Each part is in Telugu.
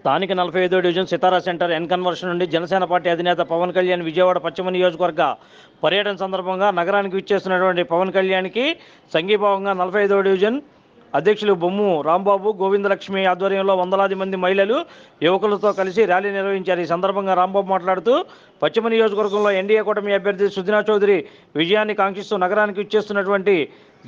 స్థానిక నలభై ఐదో division Sitara centre N conversion నుండి జనసేన పార్టీ అధినేత పవన్ కళ్యాణ్ విజయవాడ పశ్చిమ నియోజకవర్గ పర్యటన సందర్భంగా నగరానికి విచ్చేస్తున్నటువంటి పవన్ కళ్యాణ్కి సంఘీభావంగా నలభై ఐదో డివిజన్ అధ్యక్షులు బొమ్ము రాంబాబు గోవిందలక్ష్మి ఆధ్వర్యంలో వందలాది మంది మహిళలు యువకులతో కలిసి ర్యాలీ నిర్వహించారు. ఈ సందర్భంగా రాంబాబు మాట్లాడుతూ పశ్చిమ నియోజకవర్గంలో ఎన్డీఏ కూటమి అభ్యర్థి సుధినా చౌదరి విజయాన్ని కాంక్షిస్తూ నగరానికి ఇచ్చేస్తున్నటువంటి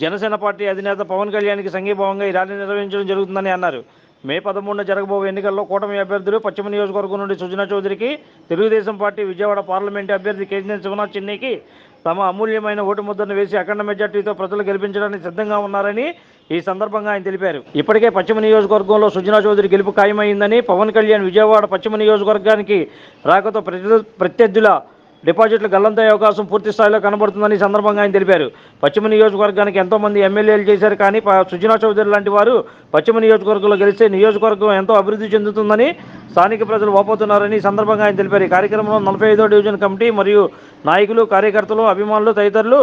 జనసేన పార్టీ అధినేత పవన్ కళ్యాణ్కి సంఘీభావంగా ఈ ర్యాలీ నిర్వహించడం జరుగుతుందని అన్నారు. మే పదమూడున జరగబోయే ఎన్నికల్లో కూటమి అభ్యర్థులు పశ్చిమ నియోజకవర్గం నుండి సుజనా చౌదరికి తెలుగుదేశం పార్టీ విజయవాడ పార్లమెంటు అభ్యర్థి కేజీ శివనాథ్ చిన్నీకి తమ అమూల్యమైన ఓటు ముద్రను వేసి అఖండ మెజార్టీతో ప్రజలు గెలిపించడానికి సిద్ధంగా ఉన్నారని ఈ సందర్భంగా ఆయన తెలిపారు. ఇప్పటికే పశ్చిమ నియోజకవర్గంలో సుజనా చౌదరి గెలుపు ఖాయమైందని పవన్ కళ్యాణ్ విజయవాడ పశ్చిమ నియోజకవర్గానికి రాకతో ప్రతి- ప్రత్యర్థుల డిపాజిట్లు గల్లంతయ్యే అవకాశం పూర్తి స్థాయిలో కనబడుతుందని సందర్భంగా ఆయన తెలిపారు. పశ్చిమ నియోజకవర్గానికి ఎంతోమంది ఎమ్మెల్యేలు చేశారు కానీ సుజనా చౌదరి లాంటి వారు పశ్చిమ నియోజకవర్గంలో గెలిస్తే నియోజకవర్గం ఎంతో అభివృద్ధి చెందుతుందని స్థానిక ప్రజలు ఓపోతున్నారని సందర్భంగా ఆయన తెలిపారు. ఈ కార్యక్రమంలో నలభై ఐదో డివిజన్ కమిటీ మరియు నాయకులు కార్యకర్తలు అభిమానులు తదితరులు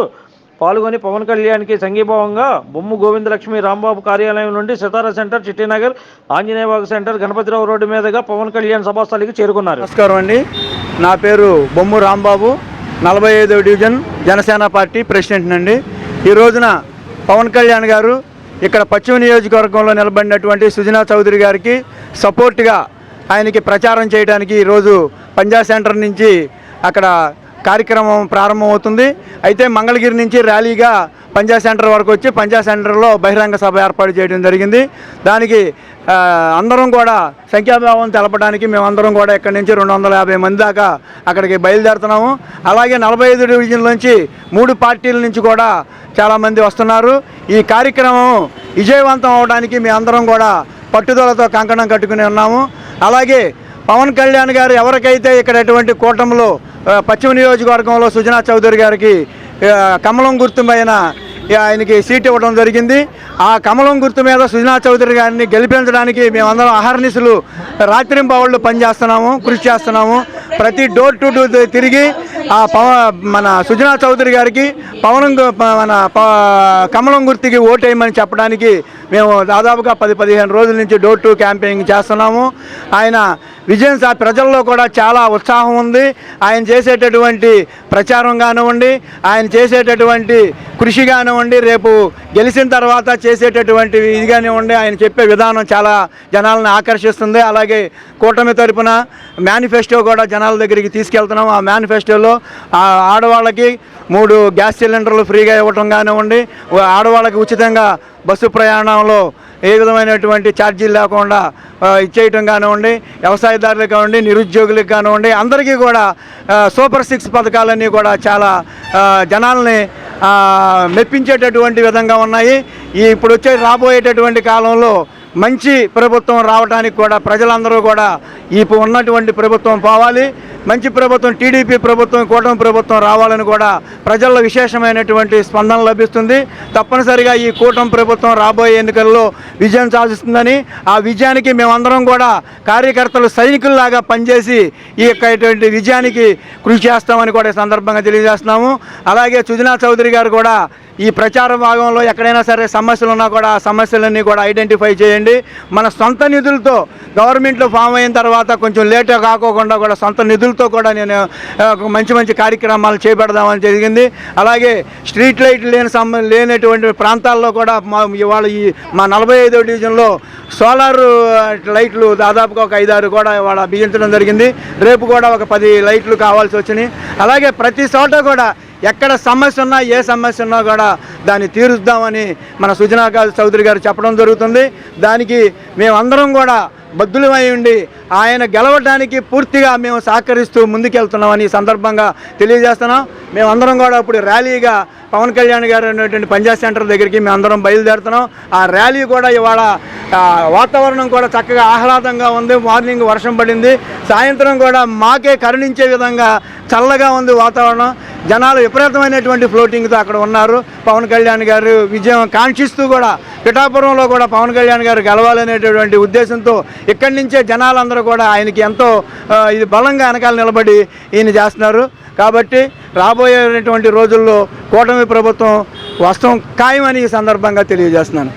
పాల్గొని పవన్ కళ్యాణ్కి సంఘీభావంగా బొమ్ము గోవిందలక్ష్మి రాంబాబు కార్యాలయం నుండి Sitara centre Chittinagar Anjaneyabagh centre Ganapathirao road మీదుగా పవన్ కళ్యాణ్ సభాస్థలికి చేరుకున్నారు. నమస్కారం అండి. నా పేరు బొమ్ము రాంబాబు. నలభై ఐదవ డివిజన్ జనసేన పార్టీ ప్రెసిడెంట్ అండి ఈ రోజున పవన్ కళ్యాణ్ గారు ఇక్కడ పశ్చిమ నియోజకవర్గంలో నిలబడినటువంటి సుజనా చౌదరి గారికి సపోర్ట్గా ఆయనకి ప్రచారం చేయడానికి ఈరోజు పంజా సెంటర్ నుంచి అక్కడ కార్యక్రమం ప్రారంభమవుతుంది. అయితే మంగళగిరి నుంచి ర్యాలీగా పంజా సెంటర్ వరకు వచ్చి పంజా సెంటర్లో బహిరంగ సభ ఏర్పాటు చేయడం జరిగింది. దానికి అందరం కూడా సంఖ్యాభావం తెలపడానికి మేమందరం కూడా ఇక్కడి నుంచి రెండు వందల యాభై మంది దాకా అక్కడికి బయలుదేరుతున్నాము. అలాగే నలభై ఐదు డివిజన్ నుంచి మూడు పార్టీల నుంచి కూడా చాలామంది వస్తున్నారు. ఈ కార్యక్రమం విజయవంతం అవడానికి అందరం కూడా పట్టుదలతో కంకణం కట్టుకుని ఉన్నాము. అలాగే పవన్ కళ్యాణ్ గారు ఎవరికైతే ఇక్కడ ఎటువంటి కూటమిలో పశ్చిమ నియోజకవర్గంలో సుజనా చౌదరి గారికి కమలం గుర్తుమైన ఆయనకి సీట్ ఇవ్వడం జరిగింది. ఆ కమలం గుర్తు మీద సుజనా చౌదరి గారిని గెలిపించడానికి మేమందరం అహర్నిశలు రాత్రింబవళ్ళు పనిచేస్తున్నాము కృషి చేస్తున్నాము. ప్రతి డోర్ టు డోర్ తిరిగి ఆ పవ మన సుజనా చౌదరి గారికి పవన్ మన ప- కమలం గుర్తుకి ఓటేయమని చెప్పడానికి మేము దాదాపుగా పది పదిహేను రోజుల నుంచి డోర్ టు క్యాంపెయిన్ చేస్తున్నాము. ఆయన విజయం సా ప్రజల్లో కూడా చాలా ఉత్సాహం ఉంది. ఆయన చేసేటటువంటి ప్రచారం కానివ్వండి ఆయన చేసేటటువంటి కృషి కానివ్వండి రేపు గెలిచిన తర్వాత చేసేటటువంటి ఇది కానివ్వండి ఆయన చెప్పే విధానం చాలా జనాలను ఆకర్షిస్తుంది. అలాగే కూటమి తరపున మేనిఫెస్టో కూడా జనాల దగ్గరికి తీసుకెళ్తున్నాం. ఆ మేనిఫెస్టోలో ఆ ఆడవాళ్ళకి మూడు గ్యాస్ సిలిండర్లు ఫ్రీగా ఇవ్వటం కానివ్వండి ఆడవాళ్ళకి ఉచితంగా బస్సు ప్రయాణంలో ఏ విధమైనటువంటి ఛార్జీలు లేకుండా ఇచ్చేయటం కానివ్వండి వ్యవసాయదారులకు కానివ్వండి నిరుద్యోగులకు కానివ్వండి అందరికీ కూడా సూపర్ సిక్స్ పథకాలన్నీ కూడా చాలా జనాల్ని మెప్పించేటటువంటి విధంగా ఉన్నాయి. ఈ ఇప్పుడు వచ్చే రాబోయేటటువంటి కాలంలో మంచి ప్రభుత్వం రావడానికి కూడా ప్రజలందరూ కూడా ఇప్పుడు ఉన్నటువంటి ప్రభుత్వం పోవాలి. మంచి ప్రభుత్వం టీడీపీ ప్రభుత్వం కూటమి ప్రభుత్వం రావాలని కూడా ప్రజల్లో విశేషమైనటువంటి స్పందన లభిస్తుంది. తప్పనిసరిగా ఈ కూటమి ప్రభుత్వం రాబోయే ఎన్నికల్లో విజయం సాధిస్తుందని ఆ విజయానికి మేమందరం కూడా కార్యకర్తలు సైనికుల్లాగా పనిచేసి ఈ యొక్క ఇటువంటి విజయానికి కృషి చేస్తామని కూడా ఈ సందర్భంగా తెలియజేస్తున్నాము. అలాగే సుజనా చౌదరి గారు కూడా ఈ ప్రచార భాగంలో ఎక్కడైనా సరే సమస్యలు ఉన్నా కూడా ఆ సమస్యలన్నీ కూడా ఐడెంటిఫై చేయండి. మన సొంత నిధులతో గవర్నమెంట్లో ఫామ్ అయిన తర్వాత కొంచెం లేట్ కాకోకుండా కూడా సొంత నిధులు నిధులతో కూడా నేను మంచి మంచి కార్యక్రమాలు చేపడదామని జరిగింది. అలాగే స్ట్రీట్ లైట్ లేని సంబంధం లేనటువంటి ప్రాంతాల్లో కూడా మా ఇవాళ ఈ మా నలభై ఐదో డివిజన్లో సోలార్ లైట్లు దాదాపుగా ఒక ఐదారు కూడా ఇవాళ బిగించడం జరిగింది. రేపు కూడా ఒక పది లైట్లు కావాల్సి వచ్చినాయి. అలాగే ప్రతి చోట కూడా ఎక్కడ సమస్య ఉన్నా ఏ సమస్య ఉన్నా కూడా దాన్ని తీరుద్దామని మన సుజనా చౌదరి గారు చెప్పడం జరుగుతుంది. దానికి మేమందరం కూడా బద్దులమై ఉండి ఆయన గెలవడానికి పూర్తిగా మేము సహకరిస్తూ ముందుకెళ్తున్నామని ఈ సందర్భంగా తెలియజేస్తున్నాం. మేమందరం కూడా ఇప్పుడు ర్యాలీగా పవన్ కళ్యాణ్ గారు అనేటువంటి పంజాబ్ సెంటర్ దగ్గరికి మేము అందరం బయలుదేరుతున్నాం. ఆ ర్యాలీ కూడా ఇవాళ వాతావరణం కూడా చక్కగా ఆహ్లాదంగా ఉంది. మార్నింగ్ వర్షం పడింది. సాయంత్రం కూడా మాకే కరుణించే విధంగా చల్లగా ఉంది వాతావరణం. జనాలు విపరీతమైనటువంటి ఫ్లోటింగ్తో అక్కడ ఉన్నారు. పవన్ కళ్యాణ్ గారు విజయం కాంక్షిస్తూ కూడా పిఠాపురంలో కూడా పవన్ కళ్యాణ్ గారు గెలవాలనేటటువంటి ఉద్దేశంతో ఇక్కడి నుంచే జనాలందరూ కూడా ఆయనకి ఎంతో ఇది బలంగా వెనకాల నిలబడి ఈయన చేస్తున్నారు. కాబట్టి రాబోయేటువంటి రోజుల్లో కూటమి ప్రభుత్వం వస్తాం ఖాయమని ఈ సందర్భంగా తెలియజేస్తున్నాను.